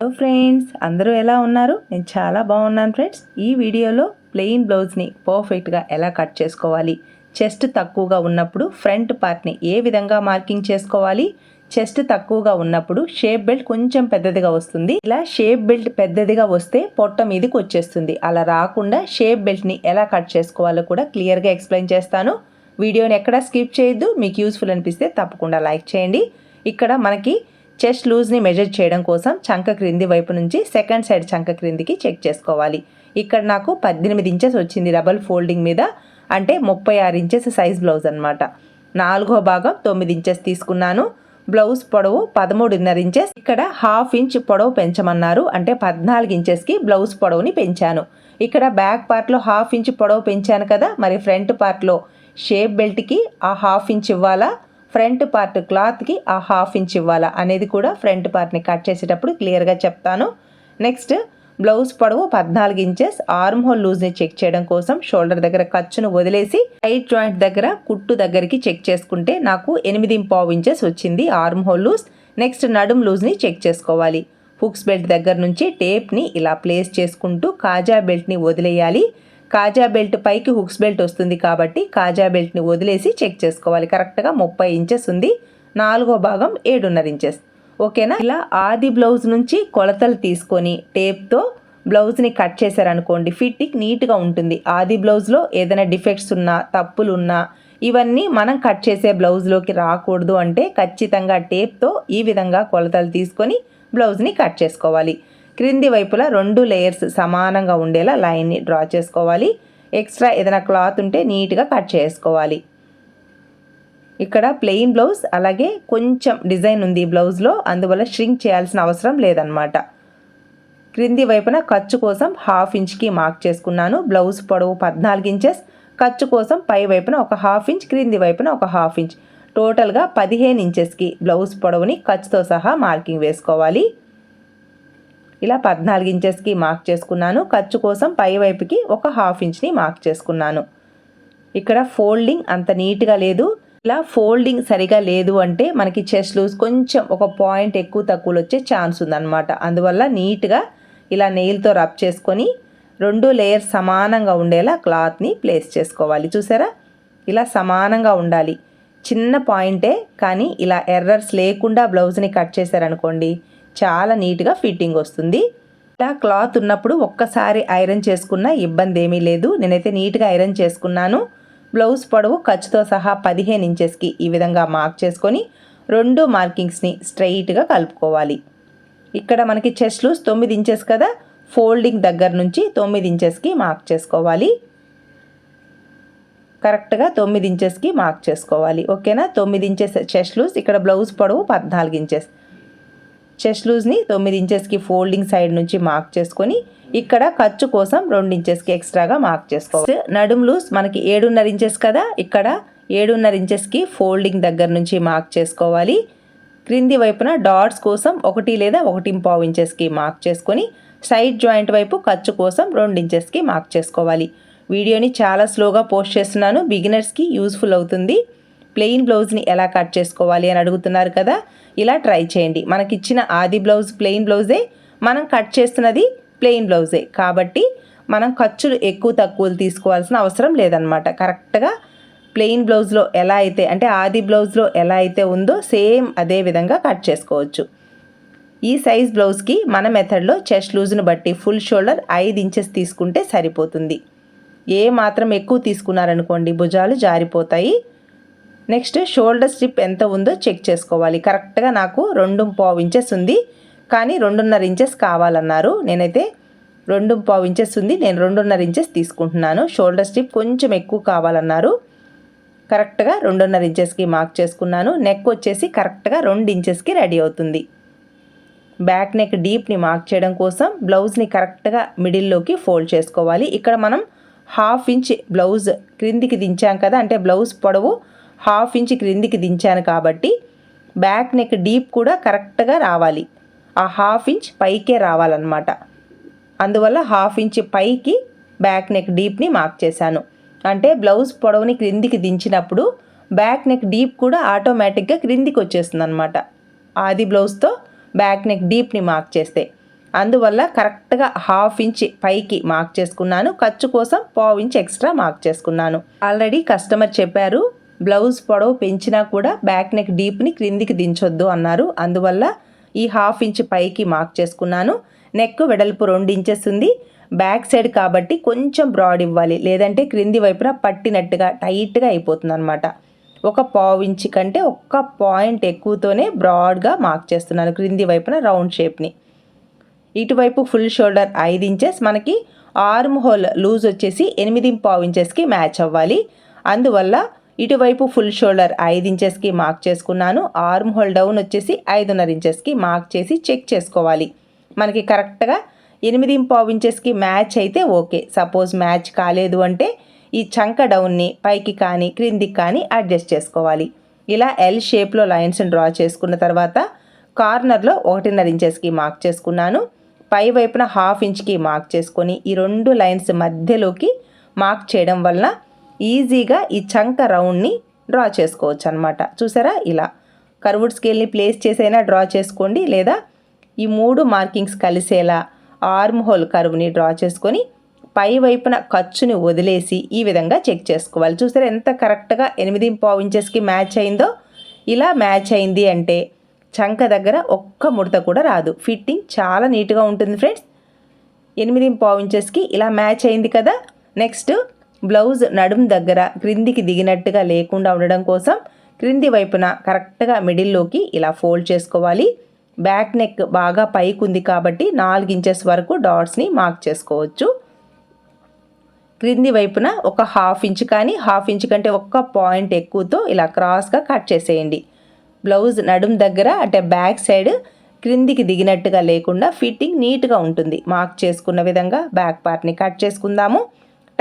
Hello friends అందరూ ఎలా ఉన్నారు? నేను చాలా బాగున్నాను ఫ్రెండ్స్ ఈ వీడియోలో ప్లెయిన్ బ్లౌజ్ని పర్ఫెక్ట్గా ఎలా కట్ చేసుకోవాలి? చెస్ట్ తక్కువగా ఉన్నప్పుడు ఫ్రంట్ పార్ట్ని ఏ విధంగా మార్కింగ్ చేసుకోవాలి? చెస్ట్ తక్కువగా ఉన్నప్పుడు షేప్ బెల్ట్ కొంచెం పెద్దదిగా వస్తుంది. ఇలా షేప్ బెల్ట్ పెద్దదిగా వస్తే పొట్ట మీదకి వచ్చేస్తుంది. అలా రాకుండా షేప్ బెల్ట్ని ఎలా కట్ చేసుకోవాలో కూడా క్లియర్గా ఎక్స్ప్లెయిన్ చేస్తాను. వీడియోని ఎక్కడా స్కిప్ చేయొద్దు. మీకు యూస్ఫుల్ అనిపిస్తే తప్పకుండా లైక్ చేయండి. ఇక్కడ మనకి చెస్ట్ లూజ్ని మెజర్ చేయడం కోసం చంక క్రింది వైపు నుంచి సెకండ్ సైడ్ చంక క్రిందికి చెక్ చేసుకోవాలి. ఇక్కడ నాకు పద్దెనిమిది ఇంచెస్ వచ్చింది డబల్ ఫోల్డింగ్ మీద. అంటే ముప్పై ఆరు ఇంచెస్ సైజ్ బ్లౌజ్ అనమాట నాలుగో భాగం తొమ్మిది ఇంచెస్ తీసుకున్నాను. బ్లౌజ్ పొడవు పదమూడున్నర ఇంచెస్. ఇక్కడ హాఫ్ ఇంచ్ పొడవు పెంచమన్నారు. అంటే పద్నాలుగు ఇంచెస్కి బ్లౌజ్ పొడవుని పెంచాను. ఇక్కడ బ్యాక్ పార్ట్లో హాఫ్ ఇంచ్ పొడవు పెంచాను కదా. మరి ఫ్రంట్ పార్ట్లో షేప్ బెల్ట్కి ఆ హాఫ్ ఇంచ్ ఇవ్వాలా? ఫ్రంట్ పార్ట్ క్లాత్కి ఆ హాఫ్ ఇంచ్ ఇవ్వాలా అనేది కూడా ఫ్రంట్ పార్ట్ని కట్ చేసేటప్పుడు క్లియర్గా చెప్తాను. నెక్స్ట్ బ్లౌజ్ పొడవు పద్నాలుగు ఇంచెస్. ఆర్మ్ హోల్ లూజ్ని చెక్ చేయడం కోసం షోల్డర్ దగ్గర ఖర్చును వదిలేసి టైట్ జాయింట్ దగ్గర కుట్టు దగ్గరికి చెక్ చేసుకుంటే నాకు ఎనిమిది పావు ఇంచెస్ వచ్చింది ఆర్మ్ హోల్ లూజ్. నెక్స్ట్ నడుం లూజ్ని చెక్ చేసుకోవాలి. హుక్స్ బెల్ట్ దగ్గర నుంచి టేప్ని ఇలా ప్లేస్ చేసుకుంటూ కాజా బెల్ట్ని వదిలేయాలి. కాజా బెల్ట్ పైకి హుక్స్ బెల్ట్ వస్తుంది కాబట్టి కాజా బెల్ట్ని వదిలేసి చెక్ చేసుకోవాలి. కరెక్ట్గా ముప్పై ఇంచెస్ ఉంది. నాలుగో భాగం ఏడున్నర ఇంచెస్. ఓకేనా? ఇలా ఆది బ్లౌజ్ నుంచి కొలతలు తీసుకొని టేప్తో బ్లౌజ్ని కట్ చేశారనుకోండి ఫిట్టింగ్ నీట్గా ఉంటుంది. ఆది బ్లౌజ్లో ఏదైనా డిఫెక్ట్స్ ఉన్నా తప్పులు ఉన్నా ఇవన్నీ మనం కట్ చేసే బ్లౌజ్లోకి రాకూడదు అంటే ఖచ్చితంగా టేప్తో ఈ విధంగా కొలతలు తీసుకొని బ్లౌజ్ని కట్ చేసుకోవాలి. క్రింది వైపులా రెండు లేయర్స్ సమానంగా ఉండేలా లైన్ని డ్రా చేసుకోవాలి. ఎక్స్ట్రా ఏదైనా క్లాత్ ఉంటే నీట్గా కట్ చేసుకోవాలి. ఇక్కడ ప్లెయిన్ బ్లౌజ్ అలాగే కొంచెం డిజైన్ ఉంది ఈ బ్లౌజ్లో అందువల్ల ష్రింక్ చేయాల్సిన అవసరం లేదనమాట క్రింది వైపున ఖర్చు కోసం హాఫ్ ఇంచ్కి మార్క్ చేసుకున్నాను. బ్లౌజ్ పొడవు పద్నాలుగు ఇంచెస్ ఖర్చు కోసం పై వైపున ఒక హాఫ్ ఇంచ్ క్రింది వైపున ఒక హాఫ్ ఇంచ్ టోటల్గా పదిహేను ఇంచెస్కి బ్లౌజ్ పొడవుని ఖర్చుతో సహా మార్కింగ్ వేసుకోవాలి. ఇలా పద్నాలుగు ఇంచెస్కి మార్క్ చేసుకున్నాను. ఖర్చు కోసం పై వైపుకి ఒక హాఫ్ ఇంచ్ని మార్క్ చేసుకున్నాను. ఇక్కడ ఫోల్డింగ్ అంత నీట్గా లేదు. ఇలా ఫోల్డింగ్ సరిగా లేదు అంటే మనకి చెస్ట్ లూజ్ కొంచెం ఒక పాయింట్ ఎక్కువ తక్కువలు వచ్చే ఛాన్స్ ఉందన్నమాట. అందువల్ల నీట్గా ఇలా నెయిల్తో రబ్ చేసుకొని రెండు లేయర్స్ సమానంగా ఉండేలా క్లాత్ని ప్లేస్ చేసుకోవాలి. చూసారా? ఇలా సమానంగా ఉండాలి. చిన్న పాయింటే కానీ ఇలా ఎర్రర్స్ లేకుండా బ్లౌజ్ని కట్ చేశారనుకోండి చాలా నీట్గా ఫిట్టింగ్ వస్తుంది. ఇలా క్లాత్ ఉన్నప్పుడు ఒక్కసారి ఐరన్ చేసుకున్న ఇబ్బంది ఏమీ లేదు. నేనైతే నీట్గా ఐరన్ చేసుకున్నాను. బ్లౌజ్ పొడవు ఖర్చుతో సహా పదిహేను ఇంచెస్కి ఈ విధంగా మార్క్ చేసుకొని రెండు మార్కింగ్స్ని స్ట్రైట్గా కలుపుకోవాలి. ఇక్కడ మనకి చెస్ట్ లూస్ తొమ్మిది ఇంచెస్ కదా? ఫోల్డింగ్ దగ్గర నుంచి తొమ్మిది ఇంచెస్కి మార్క్ చేసుకోవాలి. కరెక్ట్గా తొమ్మిది ఇంచెస్కి మార్క్ చేసుకోవాలి. ఓకేనా? తొమ్మిది ఇంచెస్ చెస్ట్ లూస్ ఇక్కడ బ్లౌజ్ పొడవు పద్నాలుగు ఇంచెస్. చెస్ట్ లూజ్ని తొమ్మిది ఇంచెస్కి ఫోల్డింగ్ సైడ్ నుంచి మార్క్ చేసుకొని ఇక్కడ ఖర్చు కోసం రెండు ఇంచెస్కి ఎక్స్ట్రాగా మార్క్ చేసుకోవాలి. నడుము లూజ్ మనకి ఏడున్నర ఇంచెస్ కదా ఇక్కడ ఏడున్నర ఇంచెస్కి ఫోల్డింగ్ దగ్గర నుంచి మార్క్ చేసుకోవాలి. క్రింది వైపున డాట్స్ కోసం ఒకటి లేదా ఒకటి పావు ఇంచెస్కి మార్క్ చేసుకొని సైడ్ జాయింట్ వైపు ఖర్చు కోసం రెండు ఇంచెస్కి మార్క్ చేసుకోవాలి. వీడియోని చాలా స్లోగా పోస్ట్ చేస్తున్నాను బిగినర్స్కి యూస్ఫుల్ అవుతుంది. ప్లెయిన్ బ్లౌజ్ని ఎలా కట్ చేసుకోవాలి అని అడుగుతున్నారు కదా ఇలా ట్రై చేయండి. మనకిచ్చిన ఆది బ్లౌజ్ ప్లెయిన్ బ్లౌజే మనం కట్ చేస్తున్నది ప్లెయిన్ బ్లౌజే. కాబట్టి మనం ఖర్చులు ఎక్కువ తక్కువలు తీసుకోవాల్సిన అవసరం లేదనమాట కరెక్ట్గా ప్లెయిన్ బ్లౌజ్లో ఎలా అయితే అంటే ఆది బ్లౌజ్లో ఎలా అయితే ఉందో సేమ్ అదే విధంగా కట్ చేసుకోవచ్చు. ఈ సైజ్ బ్లౌజ్కి మన మెథడ్లో చెస్ట్ లూజ్ను బట్టి ఫుల్ షోల్డర్ ఐదు ఇంచెస్ తీసుకుంటే సరిపోతుంది. ఏ మాత్రం ఎక్కువ తీసుకున్నారనుకోండి భుజాలు జారిపోతాయి. నెక్స్ట్ షోల్డర్ స్ట్రిప్ ఎంత ఉందో చెక్ చేసుకోవాలి. కరెక్ట్గా నాకు రెండు పావు ఇంచెస్ ఉంది. కానీ రెండున్నర ఇంచెస్ కావాలన్నారు. నేనైతే రెండు పావు ఇంచెస్ ఉంది. నేను రెండున్నర ఇంచెస్ తీసుకుంటున్నాను. షోల్డర్ స్ట్రిప్ కొంచెం ఎక్కువ కావాలన్నారు. కరెక్ట్గా రెండున్నర ఇంచెస్కి మార్క్ చేసుకున్నాను. నెక్ వచ్చేసి కరెక్ట్గా రెండు ఇంచెస్కి రెడీ అవుతుంది. బ్యాక్ నెక్ డీప్ని మార్క్ చేయడం కోసం బ్లౌజ్ని కరెక్ట్గా మిడిల్లోకి ఫోల్డ్ చేసుకోవాలి. ఇక్కడ మనం హాఫ్ ఇంచ్ బ్లౌజ్ క్రిందికి దించాం కదా అంటే బ్లౌజ్ పొడవు హాఫ్ ఇంచ్ క్రిందికి దించాను కాబట్టి బ్యాక్ నెక్ డీప్ కూడా కరెక్ట్గా రావాలి. ఆ హాఫ్ ఇంచ్ పైకే రావాలన్నమాట. అందువల్ల హాఫ్ ఇంచ్ పైకి బ్యాక్ నెక్ డీప్ని మార్క్ చేశాను. అంటే బ్లౌజ్ పొడవుని క్రిందికి దించినప్పుడు బ్యాక్ నెక్ డీప్ కూడా ఆటోమేటిక్గా క్రిందికి వచ్చేస్తుంది అనమాట ఆది బ్లౌజ్తో బ్యాక్ నెక్ డీప్ని మార్క్ చేస్తే. అందువల్ల కరెక్ట్గా హాఫ్ ఇంచ్ పైకి మార్క్ చేసుకున్నాను. ఖర్చు కోసం పావు ఇంచ్ ఎక్స్ట్రా మార్క్ చేసుకున్నాను. ఆల్రెడీ కస్టమర్ చెప్పారు బ్లౌజ్ పొడవు పెంచినా కూడా బ్యాక్ నెక్ డీప్ని క్రిందికి దించొద్దు అన్నారు. అందువల్ల ఈ హాఫ్ ఇంచ్ పైకి మార్క్ చేసుకున్నాను. నెక్ వెడల్పు రెండు ఇంచెస్ ఉంది. బ్యాక్ సైడ్ కాబట్టి కొంచెం బ్రాడ్ ఇవ్వాలి. లేదంటే క్రింది వైపున పట్టినట్టుగా టైట్గా అయిపోతుంది అనమాట ఒక పావు ఇంచ్ కంటే ఒక్క పాయింట్ ఎక్కువతోనే బ్రాడ్గా మార్క్ చేస్తున్నాను క్రింది వైపున రౌండ్ షేప్ని. ఇటువైపు ఫుల్ షోల్డర్ ఐదు ఇంచెస్. మనకి ఆర్మ్ హోల్ లూజ్ వచ్చేసి ఎనిమిది పావు ఇంచెస్కి మ్యాచ్ అవ్వాలి. అందువల్ల ఇటువైపు ఫుల్ షోల్డర్ ఐదు ఇంచెస్కి మార్క్ చేసుకున్నాను. ఆర్మ్ హోల్ డౌన్ వచ్చేసి ఐదున్నర ఇంచెస్కి మార్క్ చేసి చెక్ చేసుకోవాలి. మనకి కరెక్ట్గా ఎనిమిది పావు ఇంచెస్కి మ్యాచ్ అయితే ఓకే. సపోజ్ మ్యాచ్ కాలేదు అంటే ఈ చంక డౌన్ని పైకి కానీ క్రిందికి కానీ అడ్జస్ట్ చేసుకోవాలి. ఇలా ఎల్ షేప్లో లైన్స్ని డ్రా చేసుకున్న తర్వాత కార్నర్లో ఒకటిన్నర ఇంచెస్కి మార్క్ చేసుకున్నాను. పై వైపున హాఫ్ ఇంచ్కి మార్క్ చేసుకొని ఈ రెండు లైన్స్ మధ్యలోకి మార్క్ చేయడం వలన ఈజీగా ఈ చంక రౌండ్ని డ్రా చేసుకోవచ్చు అనమాట చూసారా? ఇలా. కర్వుడ్ స్కేల్ని ప్లేస్ చేసైనా డ్రా చేసుకోండి. లేదా ఈ మూడు మార్కింగ్స్ కలిసేలా ఆర్మ్ హోల్ కర్వ్ని డ్రా చేసుకొని పై వైపున ఖర్చుని వదిలేసి ఈ విధంగా చెక్ చేసుకోవాలి. చూసారా? ఎంత కరెక్ట్గా ఎనిమిది పావు ఇంచెస్కి మ్యాచ్ అయిందో? ఇలా మ్యాచ్ అయింది అంటే చంక దగ్గర ఒక్క ముడత కూడా రాదు. ఫిట్టింగ్ చాలా నీట్గా ఉంటుంది ఫ్రెండ్స్. ఎనిమిది పావు ఇంచెస్కి ఇలా మ్యాచ్ అయింది కదా? నెక్స్ట్ బ్లౌజ్ నడుం దగ్గర క్రిందికి దిగినట్టుగా లేకుండా ఉండడం కోసం క్రింది వైపున కరెక్ట్గా మిడిల్లోకి ఇలా ఫోల్డ్ చేసుకోవాలి. బ్యాక్ నెక్ బాగా పైకి ఉంది కాబట్టి నాలుగు ఇంచెస్ వరకు డాట్స్ని మార్క్ చేసుకోవచ్చు. క్రింది వైపున ఒక హాఫ్ ఇంచ్ కానీ హాఫ్ ఇంచ్ కంటే ఒక్క పాయింట్ ఎక్కువతో ఇలా క్రాస్గా కట్ చేసేయండి. బ్లౌజ్ నడుం దగ్గర అంటే బ్యాక్ సైడ్ క్రిందికి దిగినట్టుగా లేకుండా ఫిట్టింగ్ నీట్గా ఉంటుంది. మార్క్ చేసుకున్న విధంగా బ్యాక్ పార్ట్ని కట్ చేసుకుందాము.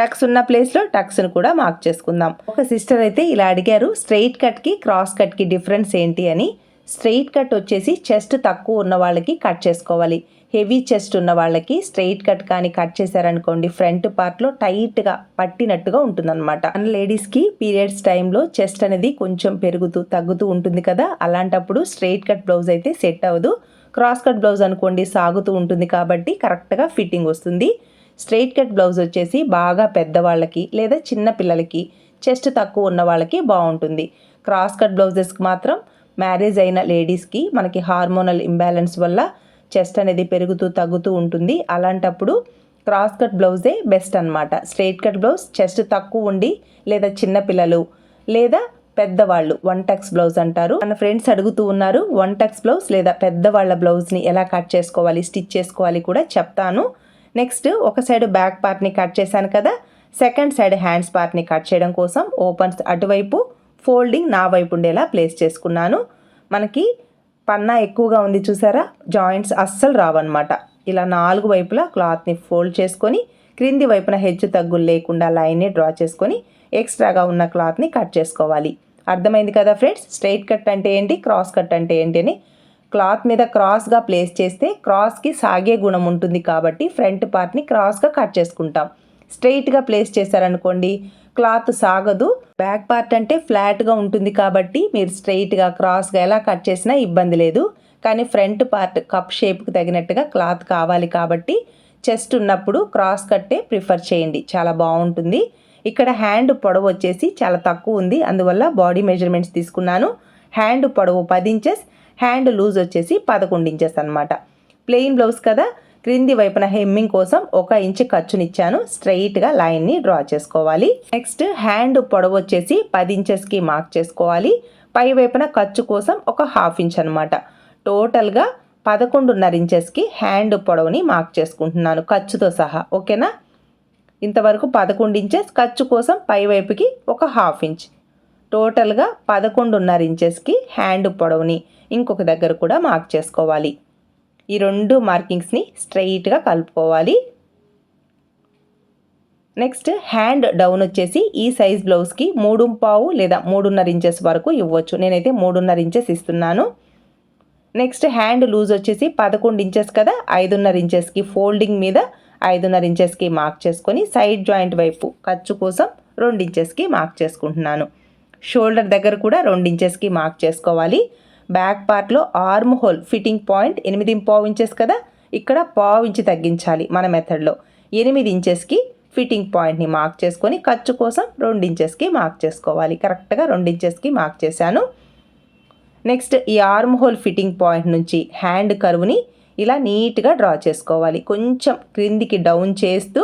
టక్స్ ఉన్న ప్లేస్లో టక్స్ను కూడా మార్క్ చేసుకుందాం. ఒక సిస్టర్ అయితే ఇలా అడిగారు స్ట్రెయిట్ కట్కి క్రాస్ కట్కి డిఫరెన్స్ ఏంటి? అని. స్ట్రెయిట్ కట్ వచ్చేసి చెస్ట్ తక్కువ ఉన్న వాళ్ళకి కట్ చేసుకోవాలి. హెవీ చెస్ట్ ఉన్న వాళ్ళకి స్ట్రెయిట్ కట్ కానీ కట్ చేశారనుకోండి ఫ్రంట్ పార్ట్లో టైట్గా పట్టినట్టుగా ఉంటుందన్నమాట. మన లేడీస్కి పీరియడ్స్ టైంలో చెస్ట్ అనేది కొంచెం పెరుగుతూ తగ్గుతూ ఉంటుంది కదా? అలాంటప్పుడు స్ట్రెయిట్ కట్ బ్లౌజ్ అయితే సెట్ అవ్వదు. క్రాస్ కట్ బ్లౌజ్ అనుకోండి సాగుతూ ఉంటుంది కాబట్టి కరెక్ట్గా ఫిట్టింగ్ వస్తుంది. స్ట్రైట్ కట్ బ్లౌజ్ వచ్చేసి బాగా పెద్దవాళ్ళకి లేదా చిన్న పిల్లలకి చెస్ట్ తక్కువ ఉన్న వాళ్ళకి బాగుంటుంది. క్రాస్ కట్ బ్లౌజెస్కి మాత్రం మ్యారేజ్ అయిన లేడీస్కి మనకి హార్మోనల్ ఇంబ్యాలెన్స్ వల్ల చెస్ట్ అనేది పెరుగుతూ తగ్గుతూ ఉంటుంది. అలాంటప్పుడు క్రాస్ కట్ బ్లౌజే బెస్ట్ అనమాట స్ట్రైట్ కట్ బ్లౌజ్ చెస్ట్ తక్కువ ఉండి లేదా చిన్నపిల్లలు లేదా పెద్దవాళ్ళు వన్ టక్స్ బ్లౌజ్ అంటారు. మన ఫ్రెండ్స్ అడుగుతూ ఉన్నారు వన్ టక్స్ బ్లౌజ్ లేదా పెద్దవాళ్ళ బ్లౌజ్ని ఎలా కట్ చేసుకోవాలి స్టిచ్ చేసుకోవాలి కూడా చెప్తాను. నెక్స్ట్ ఒక సైడ్ బ్యాక్ పార్ట్ని కట్ చేశాను కదా. సెకండ్ సైడ్ హ్యాండ్స్ పార్ట్ని కట్ చేయడం కోసం ఓపెన్స్ అటువైపు ఫోల్డింగ్ నా వైపు ఉండేలా ప్లేస్ చేసుకున్నాను. మనకి పన్నా ఎక్కువగా ఉంది చూసారా? జాయింట్స్ అస్సలు రావన్నమాట. ఇలా నాలుగు వైపులా క్లాత్ని ఫోల్డ్ చేసుకొని క్రింది వైపున హెచ్చు తగ్గులు లేకుండా లైన్ని డ్రా చేసుకొని ఎక్స్ట్రాగా ఉన్న క్లాత్ని కట్ చేసుకోవాలి. అర్థమైంది కదా ఫ్రెండ్స్ స్ట్రైట్ కట్ అంటే ఏంటి? క్రాస్ కట్ అంటే ఏంటి అని క్లాత్ మీద క్రాస్గా ప్లేస్ చేస్తే క్రాస్కి సాగే గుణం ఉంటుంది కాబట్టి ఫ్రంట్ పార్ట్ని క్రాస్గా కట్ చేసుకుంటాం. స్ట్రెయిట్గా ప్లేస్ చేశారనుకోండి క్లాత్ సాగదు. బ్యాక్ పార్ట్ అంటే ఫ్లాట్గా ఉంటుంది కాబట్టి మీరు స్ట్రెయిట్గా క్రాస్గా ఎలా కట్ చేసినా ఇబ్బంది లేదు. కానీ ఫ్రంట్ పార్ట్ కప్ షేప్కి తగినట్టుగా క్లాత్ కావాలి కాబట్టి చెస్ట్ ఉన్నప్పుడు క్రాస్ కట్టే ప్రిఫర్ చేయండి. చాలా బాగుంటుంది. ఇక్కడ హ్యాండ్ పొడవు వచ్చేసి చాలా తక్కువ ఉంది. అందువల్ల బాడీ మెజర్మెంట్స్ తీసుకున్నాను. హ్యాండ్ పొడవు పది ఇంచెస్ హ్యాండ్ లూజ్ వచ్చేసి పదకొండు ఇంచెస్ అనమాట ప్లెయిన్ బ్లౌజ్ కదా? క్రింది వైపున హెమ్మింగ్ కోసం ఒక ఇంచు ఖర్చునిచ్చాను. స్ట్రైట్గా లైన్ని డ్రా చేసుకోవాలి. నెక్స్ట్ హ్యాండ్ పొడవు వచ్చేసి పది ఇంచెస్కి మార్క్ చేసుకోవాలి. పై వైపున ఖర్చు కోసం ఒక హాఫ్ ఇంచ్ అనమాట టోటల్గా పదకొండున్నర ఇంచెస్కి హ్యాండ్ పొడవుని మార్క్ చేసుకుంటున్నాను ఖర్చుతో సహా. ఓకేనా ఇంతవరకు పదకొండు ఇంచెస్ ఖర్చు కోసం పై వైపుకి ఒక హాఫ్ ఇంచ్ టోటల్గా పదకొండున్నర ఇంచెస్కి హ్యాండ్ పొడవుని ఇంకొక దగ్గర కూడా మార్క్ చేసుకోవాలి. ఈ రెండు మార్కింగ్స్ని స్ట్రైట్గా కలుపుకోవాలి. నెక్స్ట్ హ్యాండ్ డౌన్ వచ్చేసి ఈ సైజ్ బ్లౌజ్కి మూడు పావు లేదా మూడున్నర ఇంచెస్ వరకు ఇవ్వచ్చు. నేనైతే మూడున్నర ఇంచెస్ ఇస్తున్నాను. నెక్స్ట్ హ్యాండ్ లూజ్ వచ్చేసి పదకొండు ఇంచెస్ కదా ఐదున్నర ఇంచెస్కి ఫోల్డింగ్ మీద ఐదున్నర ఇంచెస్కి మార్క్ చేసుకొని సైడ్ జాయింట్ వైపు ఖర్చు కోసం రెండు ఇంచెస్కి మార్క్ చేసుకుంటున్నాను. షోల్డర్ దగ్గర కూడా రెండు ఇంచెస్కి మార్క్ చేసుకోవాలి. బ్యాక్ పార్ట్లో ఆర్మ్ హోల్ ఫిట్టింగ్ పాయింట్ ఎనిమిది పావు ఇంచెస్ కదా? ఇక్కడ పావు ఇంచు తగ్గించాలి మన మెథడ్లో ఎనిమిది ఇంచెస్కి ఫిట్టింగ్ పాయింట్ని మార్క్ చేసుకొని ఖర్చు కోసం రెండు ఇంచెస్కి మార్క్ చేసుకోవాలి. కరెక్ట్గా రెండు ఇంచెస్కి మార్క్ చేశాను. నెక్స్ట్ ఈ ఆర్మ్ హోల్ ఫిట్టింగ్ పాయింట్ నుంచి హ్యాండ్ కర్వ్ని ఇలా నీట్గా డ్రా చేసుకోవాలి. కొంచెం క్రిందికి డౌన్ చేస్తూ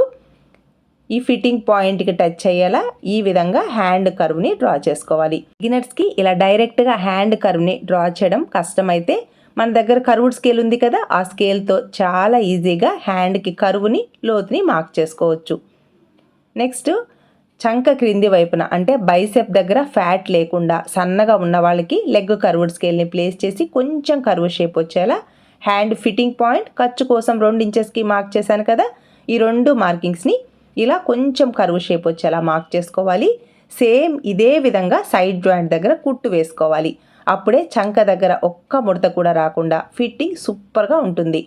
ఈ ఫిట్టింగ్ పాయింట్కి టచ్ అయ్యేలా ఈ విధంగా హ్యాండ్ కర్వ్ని డ్రా చేసుకోవాలి. బిగినర్స్కి ఇలా డైరెక్ట్గా హ్యాండ్ కర్వ్ని డ్రా చేయడం కష్టమైతే మన దగ్గర కర్వ్డ్ స్కేల్ ఉంది కదా ఆ స్కేల్తో చాలా ఈజీగా హ్యాండ్కి కరువుని లోతుని మార్క్ చేసుకోవచ్చు. నెక్స్ట్ చంక క్రింది వైపున అంటే బైసెప్ దగ్గర ఫ్యాట్ లేకుండా సన్నగా ఉన్న వాళ్ళకి లెగ్ కర్వ్డ్ స్కేల్ని ప్లేస్ చేసి కొంచెం కరువు షేప్ వచ్చేలా హ్యాండ్ ఫిట్టింగ్ పాయింట్ ఖర్చు కోసం రెండు ఇంచెస్కి మార్క్ చేశాను కదా ఈ రెండు మార్కింగ్స్ని ఇలా కొంచెం కరువు షేప్ వచ్చేలా మార్క్ చేసుకోవాలి. సేమ్ ఇదే విధంగా సైడ్ జాయింట్ దగ్గర కుట్టు వేసుకోవాలి. అప్పుడే చంక దగ్గర ఒక్క ముడత కూడా రాకుండా ఫిట్టింగ్ సూపర్గా ఉంటుంది.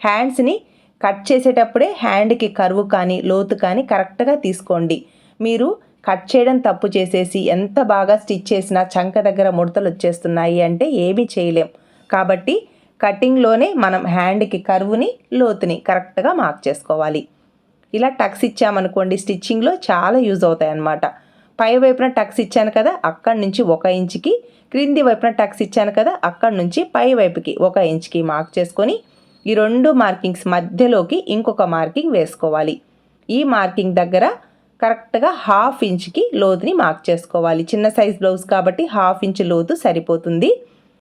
హ్యాండ్స్ని కట్ చేసేటప్పుడే హ్యాండ్కి కరువు కానీ లోతు కానీ కరెక్ట్గా తీసుకోండి. మీరు కట్ చేయడం తప్పు చేసేసి ఎంత బాగా స్టిచ్ చేసినా చంక దగ్గర ముడతలు వచ్చేస్తున్నాయి అంటే ఏమీ చేయలేం. కాబట్టి కటింగ్లోనే మనం హ్యాండ్కి కరువుని లోతుని కరెక్ట్గా మార్క్ చేసుకోవాలి. ఇలా టక్స్ ఇచ్చామనుకోండి స్టిచ్చింగ్లో చాలా యూజ్ అవుతాయి అన్నమాట పై వైపున టక్స్ ఇచ్చాను కదా అక్కడి నుంచి ఒక ఇంచుకి క్రింది వైపున టక్స్ ఇచ్చాను కదా అక్కడి నుంచి పై వైపుకి ఒక ఇంచుకి మార్క్ చేసుకొని ఈ రెండు మార్కింగ్స్ మధ్యలోకి ఇంకొక మార్కింగ్ వేసుకోవాలి. ఈ మార్కింగ్ దగ్గర కరెక్ట్గా హాఫ్ ఇంచ్కి లోతుని మార్క్ చేసుకోవాలి. చిన్న సైజ్ బ్లౌజ్ కాబట్టి హాఫ్ ఇంచ్ లోతు సరిపోతుంది.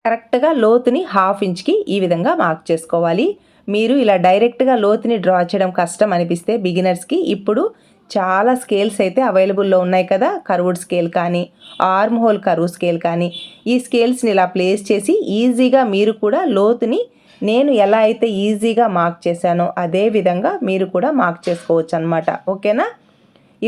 కరెక్ట్గా లోతుని హాఫ్ ఇంచ్కి ఈ విధంగా మార్క్ చేసుకోవాలి. మీరు ఇలా డైరెక్ట్గా లోతుని డ్రా చేయడం కష్టం అనిపిస్తే బిగినర్స్కి ఇప్పుడు చాలా స్కేల్స్ అయితే అవైలబుల్లో ఉన్నాయి కదా. కర్వుడ్ స్కేల్ కానీ ఆర్మ్ హోల్ కరువు స్కేల్ కానీ ఈ స్కేల్స్ని ఇలా ప్లేస్ చేసి ఈజీగా మీరు కూడా లోతుని నేను ఎలా అయితే ఈజీగా మార్క్ చేశానో అదే విధంగా మీరు కూడా మార్క్ చేసుకోవచ్చు అనమాట ఓకేనా?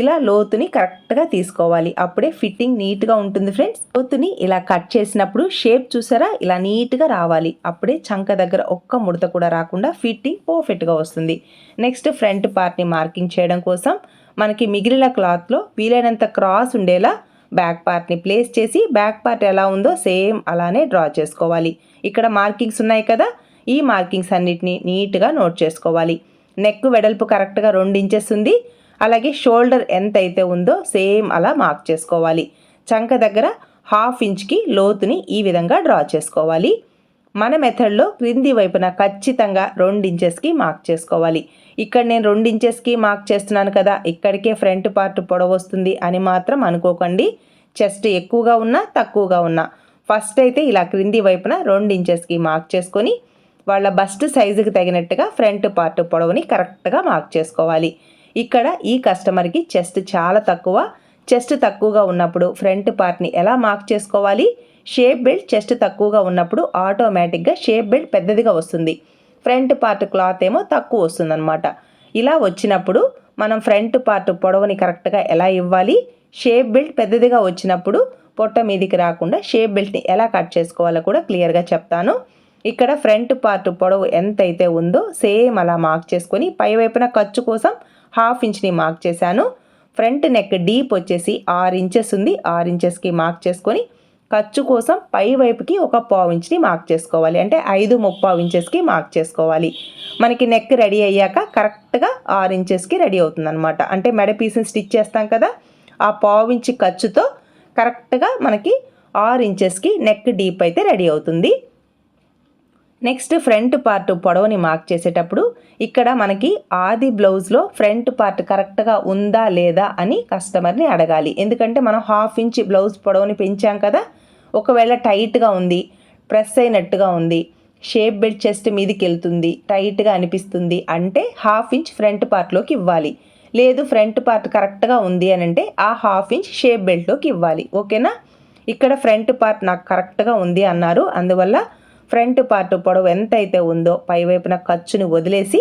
ఇలా లోతుని కరెక్ట్గా తీసుకోవాలి. అప్పుడే ఫిట్టింగ్ నీట్గా ఉంటుంది ఫ్రెండ్స్. లోతుని ఇలా కట్ చేసినప్పుడు షేప్ చూసారా? ఇలా నీట్గా రావాలి. అప్పుడే చంక దగ్గర ఒక్క ముడత కూడా రాకుండా ఫిట్టింగ్ పర్ఫెక్ట్గా వస్తుంది. నెక్స్ట్ ఫ్రంట్ పార్ట్ని మార్కింగ్ చేయడం కోసం మనకి మిగిలిన క్లాత్లో వీలైనంత క్రాస్ ఉండేలా బ్యాక్ పార్ట్ని ప్లేస్ చేసి బ్యాక్ పార్ట్ ఎలా ఉందో సేమ్ అలానే డ్రా చేసుకోవాలి. ఇక్కడ మార్కింగ్స్ ఉన్నాయి కదా? ఈ మార్కింగ్స్ అన్నిటిని నీట్గా నోట్ చేసుకోవాలి. నెక్ వెడల్పు కరెక్ట్గా రెండు ఇంచెస్ ఉంది. అలాగే షోల్డర్ ఎంత అయితే ఉందో సేమ్ అలా మార్క్ చేసుకోవాలి. చంక దగ్గర హాఫ్ ఇంచ్కి లోతుని ఈ విధంగా డ్రా చేసుకోవాలి. మన మెథడ్లో క్రింది వైపున ఖచ్చితంగా రెండు ఇంచెస్కి మార్క్ చేసుకోవాలి. ఇక్కడ నేను రెండు ఇంచెస్కి మార్క్ చేస్తున్నాను కదా ఇక్కడికే ఫ్రంట్ పార్ట్ పొడవొస్తుంది అని మాత్రం అనుకోకండి. చెస్ట్ ఎక్కువగా ఉన్నా తక్కువగా ఉన్నా. ఫస్ట్ అయితే ఇలా క్రింది వైపున రెండు ఇంచెస్కి మార్క్ చేసుకొని వాళ్ళ బస్ట్ సైజుకి తగినట్టుగా ఫ్రంట్ పార్ట్ పొడవుని కరెక్ట్గా మార్క్ చేసుకోవాలి. ఇక్కడ ఈ కస్టమర్కి చెస్ట్ చాలా తక్కువ. చెస్ట్ తక్కువగా ఉన్నప్పుడు ఫ్రంట్ పార్ట్ని ఎలా మార్క్ చేసుకోవాలి? షేప్ బెల్ట్ చెస్ట్ తక్కువగా ఉన్నప్పుడు ఆటోమేటిక్గా షేప్ బెల్ట్ పెద్దదిగా వస్తుంది. ఫ్రంట్ పార్ట్ క్లాత్ ఏమో తక్కువ వస్తుందన్నమాట. ఇలా వచ్చినప్పుడు మనం ఫ్రంట్ పార్ట్ పొడవుని కరెక్ట్గా ఎలా ఇవ్వాలి? షేప్ బెల్ట్ పెద్దదిగా వచ్చినప్పుడు పొట్ట మీదికి రాకుండా షేప్ బెల్ట్ని ఎలా కట్ చేసుకోవాలో కూడా క్లియర్గా చెప్తాను. ఇక్కడ ఫ్రంట్ పార్ట్ పొడవు ఎంతైతే ఉందో సేమ్ అలా మార్క్ చేసుకొని పై వైపున ఖర్చు కోసం హాఫ్ ఇంచ్ని మార్క్ చేశాను. ఫ్రంట్ నెక్ డీప్ వచ్చేసి ఆరు ఇంచెస్ ఉంది. ఆరు ఇంచెస్కి మార్క్ చేసుకొని ఖర్చు కోసం పై వైపుకి ఒక పావు ఇంచ్ని మార్క్ చేసుకోవాలి. అంటే ఐదు ముప్పావు ఇంచెస్కి మార్క్ చేసుకోవాలి. మనకి నెక్ రెడీ అయ్యాక కరెక్ట్గా ఆరు ఇంచెస్కి రెడీ అవుతుంది అనమాట అంటే మెడ పీస్ని స్టిచ్ చేస్తాం కదా ఆ పావు ఇంచి ఖర్చుతో కరెక్ట్గా మనకి ఆరు ఇంచెస్కి నెక్ డీప్ అయితే రెడీ అవుతుంది. నెక్స్ట్ ఫ్రంట్ పార్ట్ పొడవుని మార్క్ చేసేటప్పుడు ఇక్కడ మనకి ఆది బ్లౌజ్లో ఫ్రంట్ పార్ట్ కరెక్ట్గా ఉందా లేదా అని కస్టమర్ని అడగాలి. ఎందుకంటే మనం హాఫ్ ఇంచ్ బ్లౌజ్ పొడవుని పెంచాం కదా ఒకవేళ టైట్గా ఉంది ప్రెస్ అయినట్టుగా ఉంది షేప్ బెల్ట్ చెస్ట్ మీదకి వెళ్తుంది టైట్గా అనిపిస్తుంది అంటే హాఫ్ ఇంచ్ ఫ్రంట్ పార్ట్లోకి ఇవ్వాలి. లేదు ఫ్రంట్ పార్ట్ కరెక్ట్గా ఉంది అని అంటే ఆ హాఫ్ ఇంచ్ షేప్ బెల్ట్లోకి ఇవ్వాలి. ఓకేనా? ఇక్కడ ఫ్రంట్ పార్ట్ నాకు కరెక్ట్గా ఉంది అన్నారు. అందువల్ల ఫ్రంట్ పార్ట్ పొడవు ఎంత అయితే ఉందో పైవైపున ఖర్చుని వదిలేసి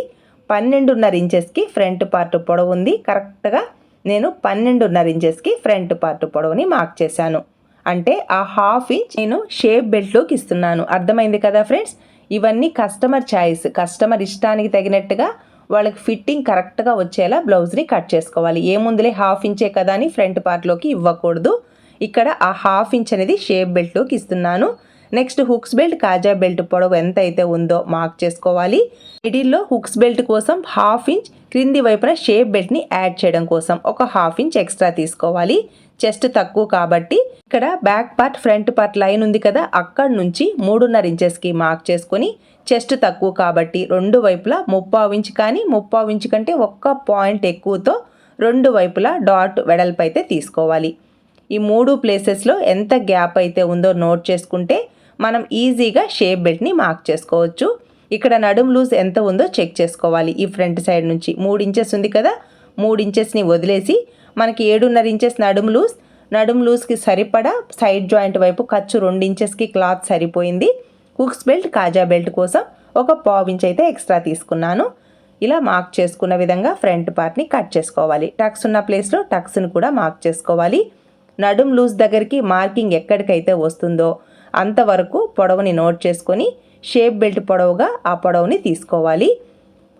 పన్నెండున్నర ఇంచెస్కి ఫ్రంట్ పార్ట్ పొడవు ఉంది. కరెక్ట్గా నేను పన్నెండున్నర ఇంచెస్కి ఫ్రంట్ పార్ట్ పొడవుని మార్క్ చేశాను. అంటే ఆ హాఫ్ ఇంచ్ నేను షేప్ బెల్ట్లోకి ఇస్తున్నాను. అర్థమైంది కదా ఫ్రెండ్స్? ఇవన్నీ కస్టమర్ ఛాయిస్ కస్టమర్ ఇష్టానికి తగినట్టుగా వాళ్ళకి ఫిట్టింగ్ కరెక్ట్గా వచ్చేలా బ్లౌజ్ని కట్ చేసుకోవాలి. ఏముందులే హాఫ్ ఇంచే కదా అని ఫ్రంట్ పార్ట్లోకి ఇవ్వకూడదు. ఇక్కడ ఆ హాఫ్ ఇంచ్ అనేది షేప్ బెల్ట్లోకి ఇస్తున్నాను. నెక్స్ట్ హుక్స్ బెల్ట్ కాజా బెల్ట్ పొడవు ఎంత అయితే ఉందో మార్క్ చేసుకోవాలి. మిడిల్లో హుక్స్ బెల్ట్ కోసం హాఫ్ ఇంచ్ క్రింది వైపున షేప్ బెల్ట్ని యాడ్ చేయడం కోసం ఒక హాఫ్ ఇంచ్ ఎక్స్ట్రా తీసుకోవాలి. చెస్ట్ తక్కువ కాబట్టి ఇక్కడ back part front part line ఉంది కదా అక్కడ నుంచి మూడున్నర ఇంచెస్కి మార్క్ చేసుకొని చెస్ట్ తక్కువ కాబట్టి రెండు వైపులా ముప్పావు ఇంచ్ కానీ ముప్పావు ఇంచ్ కంటే ఒక్క పాయింట్ ఎక్కువతో రెండు వైపులా డాట్ వెడల్పు అయితే తీసుకోవాలి. ఈ మూడు ప్లేసెస్లో ఎంత గ్యాప్ అయితే ఉందో నోట్ చేసుకుంటే మనం ఈజీగా షేప్ బెల్ట్ని మార్క్ చేసుకోవచ్చు. ఇక్కడ నడుము లూజ్ ఎంత ఉందో చెక్ చేసుకోవాలి. ఈ ఫ్రంట్ సైడ్ నుంచి మూడు ఇంచెస్ ఉంది కదా మూడు ఇంచెస్ని వదిలేసి మనకి ఏడున్నర ఇంచెస్ నడుము లూజ్ నడుము లూజ్కి సరిపడా సైడ్ జాయింట్ వైపు ఖర్చు రెండు ఇంచెస్కి క్లాత్ సరిపోయింది. హుక్స్ బెల్ట్ కాజా బెల్ట్ కోసం ఒక పావు ఇంచ్ అయితే ఎక్స్ట్రా తీసుకున్నాను. ఇలా మార్క్ చేసుకున్న విధంగా ఫ్రంట్ పార్ట్ని కట్ చేసుకోవాలి. టక్స్ ఉన్న ప్లేస్లో టక్స్ని కూడా మార్క్ చేసుకోవాలి. నడుం లూజ్ దగ్గరికి మార్కింగ్ ఎక్కడికైతే వస్తుందో అంతవరకు పొడవుని నోట్ చేసుకొని షేప్ బెల్ట్ పొడవుగా ఆ పొడవుని తీసుకోవాలి.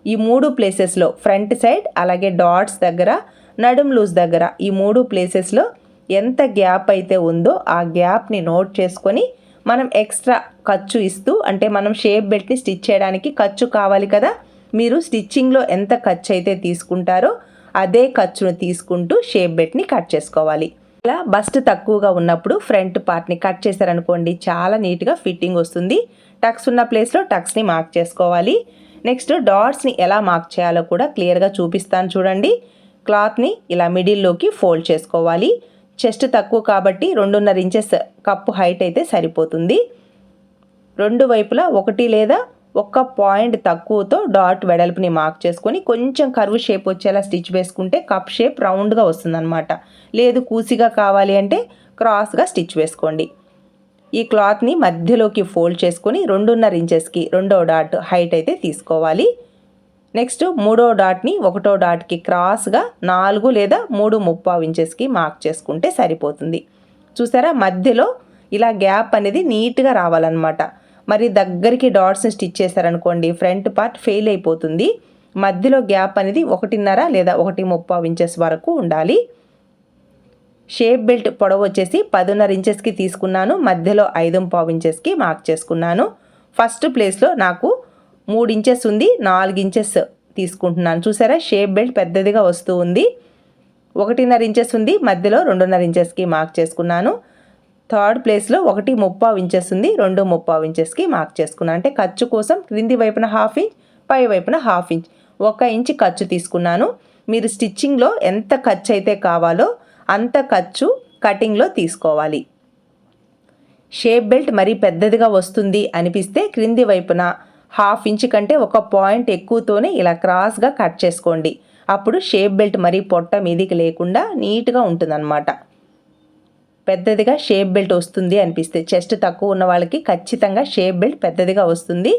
ఈ మూడు ప్లేసెస్లో ఫ్రంట్ సైడ్ అలాగే డాట్స్ దగ్గర నడుం లూజ్ దగ్గర ఈ మూడు ప్లేసెస్లో ఎంత గ్యాప్ అయితే ఉందో ఆ గ్యాప్ని నోట్ చేసుకొని మనం ఎక్స్ట్రా ఖర్చు ఇస్తూ అంటే మనం షేప్ బెల్ట్ని స్టిచ్ చేయడానికి ఖర్చు కావాలి కదా మీరు స్టిచ్చింగ్లో ఎంత ఖర్చు అయితే తీసుకుంటారో అదే ఖర్చును తీసుకుంటూ షేప్ బెల్ట్ని కట్ చేసుకోవాలి. ఇలా బస్ట్ తక్కువగా ఉన్నప్పుడు ఫ్రంట్ పార్ట్ని కట్ చేశారనుకోండి చాలా నీట్గా ఫిట్టింగ్ వస్తుంది. టక్స్ ఉన్న ప్లేస్లో టక్స్ని మార్క్ చేసుకోవాలి. నెక్స్ట్ డాట్స్ని ఎలా మార్క్ చేయాలో కూడా క్లియర్గా చూపిస్తాను చూడండి. క్లాత్ని ఇలా మిడిల్లోకి ఫోల్డ్ చేసుకోవాలి. చెస్ట్ తక్కువ కాబట్టి రెండున్నర ఇంచెస్ కప్పు హైట్ అయితే సరిపోతుంది. రెండు వైపులా ఒకటి లేదా ఒక్క పాయింట్ తక్కువతో డాట్ వెడల్పుని మార్క్ చేసుకొని కొంచెం కరువు షేప్ వచ్చేలా స్టిచ్ వేసుకుంటే కప్ షేప్ రౌండ్గా వస్తుందన్నమాట. లేదు కూసిగా కావాలి అంటే క్రాస్గా స్టిచ్ వేసుకోండి. ఈ క్లాత్ని మధ్యలోకి ఫోల్డ్ చేసుకొని రెండున్నర ఇంచెస్కి రెండో డాట్ హైట్ అయితే తీసుకోవాలి. నెక్స్ట్ మూడో డాట్ని ఒకటో డాట్కి క్రాస్గా నాలుగు లేదా మూడు ముప్పావు ఇంచెస్కి మార్క్ చేసుకుంటే సరిపోతుంది. చూసారా? మధ్యలో ఇలా గ్యాప్ అనేది నీట్గా రావాలన్నమాట. మరి దగ్గరికి డాట్స్ని స్టిచ్ చేశారనుకోండి ఫ్రంట్ పార్ట్ ఫెయిల్ అయిపోతుంది. మధ్యలో గ్యాప్ అనేది ఒకటిన్నర లేదా ఒకటి ముప్పావు ఇంచెస్ వరకు ఉండాలి. షేప్ బెల్ట్ పొడవు వచ్చేసి పదున్నర ఇంచెస్కి తీసుకున్నాను మధ్యలో ఐదు పావు ఇంచెస్కి మార్క్ చేసుకున్నాను. ఫస్ట్ ప్లేస్లో నాకు మూడు ఇంచెస్ ఉంది నాలుగు ఇంచెస్ తీసుకుంటున్నాను. చూసారా? షేప్ బెల్ట్ పెద్దదిగా వస్తూ ఉంది. ఒకటిన్నర ఇంచెస్ ఉంది మధ్యలో రెండున్నర ఇంచెస్కి మార్క్ చేసుకున్నాను. థర్డ్ ప్లేస్లో ఒకటి ముప్పావు ఇంచెస్ ఉంది రెండు ముప్పావు ఇంచెస్కి మార్క్ చేసుకున్నాను అంటే ఖర్చు కోసం క్రింది వైపున హాఫ్ ఇంచ్ పై వైపున హాఫ్ ఇంచ్. ఒక ఇంచ్ ఖర్చు తీసుకున్నాను. మీరు స్టిచ్చింగ్లో ఎంత ఖర్చు అయితే కావాలో అంత ఖర్చు కటింగ్లో తీసుకోవాలి. షేప్ బెల్ట్ మరీ పెద్దదిగా వస్తుంది అనిపిస్తే క్రింది వైపున హాఫ్ ఇంచ్ కంటే ఒక పాయింట్ ఎక్కువతోనే ఇలా క్రాస్గా కట్ చేసుకోండి. అప్పుడు షేప్ బెల్ట్ మరీ పొట్ట మీదికి లేకుండా నీట్గా ఉంటుందన్నమాట. పెద్దదిగా షేప్ బెల్ట్ వస్తుంది అనిపిస్తే. చెస్ట్ తక్కువ ఉన్న వాళ్ళకి ఖచ్చితంగా షేప్ బెల్ట్ పెద్దదిగా వస్తుంది.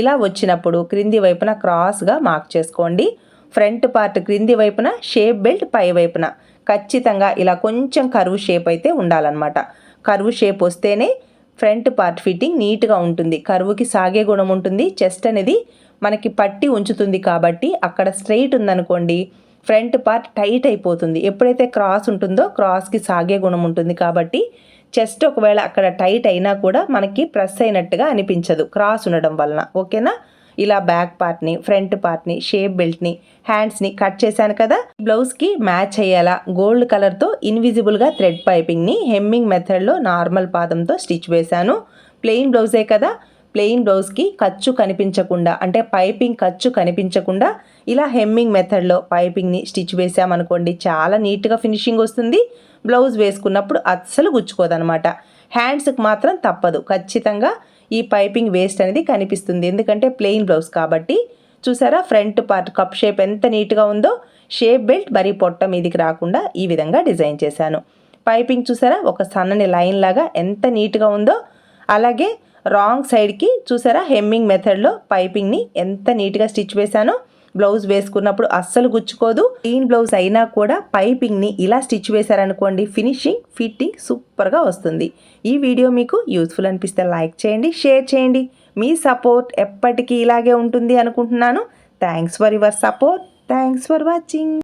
ఇలా వచ్చినప్పుడు క్రింది వైపున క్రాస్గా మార్క్ చేసుకోండి. ఫ్రంట్ పార్ట్ క్రింది వైపున షేప్ బెల్ట్ పై వైపున. ఖచ్చితంగా ఇలా కొంచెం కరువు షేప్ అయితే ఉండాలన్నమాట. కరువు షేప్ వస్తేనే ఫ్రంట్ పార్ట్ ఫిట్టింగ్ నీట్గా ఉంటుంది. కరువుకి సాగే గుణం ఉంటుంది. చెస్ట్ అనేది మనకి పట్టి ఉంచుతుంది కాబట్టి అక్కడ స్ట్రైట్ ఉందనుకోండి ఫ్రంట్ పార్ట్ టైట్ అయిపోతుంది. ఎప్పుడైతే క్రాస్ ఉంటుందో క్రాస్కి సాగే గుణం ఉంటుంది కాబట్టి చెస్ట్ ఒకవేళ అక్కడ టైట్ అయినా కూడా మనకి ప్రెస్ అయినట్టుగా అనిపించదు. క్రాస్ ఉండడం వలన. ఓకేనా? ఇలా బ్యాక్ పార్ట్ని ఫ్రంట్ పార్ట్ని షేప్ బెల్ట్ని హ్యాండ్స్ని కట్ చేశాను కదా? బ్లౌజ్కి మ్యాచ్ అయ్యేలా గోల్డ్ కలర్తో ఇన్విజిబుల్గా థ్రెడ్ పైపింగ్ని హెమ్మింగ్ మెథడ్లో నార్మల్ పాదంతో స్టిచ్ వేశాను. ప్లెయిన్ బ్లౌజే కదా? ప్లెయిన్ బ్లౌజ్కి ఖర్చు కనిపించకుండా అంటే పైపింగ్ ఖర్చు కనిపించకుండా ఇలా హెమ్మింగ్ మెథడ్లో పైపింగ్ని స్టిచ్ వేసామనుకోండి చాలా నీట్గా ఫినిషింగ్ వస్తుంది. బ్లౌజ్ వేసుకున్నప్పుడు అస్సలు గుచ్చుకోదనమాట హ్యాండ్స్కి మాత్రం తప్పదు. ఖచ్చితంగా ఈ పైపింగ్ వేస్ట్ అనేది కనిపిస్తుంది. ఎందుకంటే ప్లెయిన్ బ్లౌజ్ కాబట్టి. చూసారా? ఫ్రంట్ పార్ట్ కప్ షేప్ ఎంత నీట్గా ఉందో షేప్ బెల్ట్ మరీ పొట్ట మీదికి రాకుండా ఈ విధంగా డిజైన్ చేశాను. పైపింగ్ చూసారా? ఒక సన్నని లైన్ లాగా ఎంత నీట్గా ఉందో. అలాగే రాంగ్ సైడ్కి చూసారా? హెమ్మింగ్ మెథడ్లో పైపింగ్ని ఎంత నీట్గా స్టిచ్ వేశానో బ్లౌజ్ వేసుకున్నప్పుడు అస్సలు గుచ్చుకోదు. క్లీన్ బ్లౌజ్ అయినా కూడా పైపింగ్ని ఇలా స్టిచ్ వేశారనుకోండి ఫినిషింగ్ ఫిట్టింగ్ సూపర్గా వస్తుంది. ఈ వీడియో మీకు యూస్ఫుల్ అనిపిస్తే లైక్ చేయండి షేర్ చేయండి. మీ సపోర్ట్ ఎప్పటికీ ఇలాగే ఉంటుంది అనుకుంటున్నాను. Thanks for your support. Thanks for watching.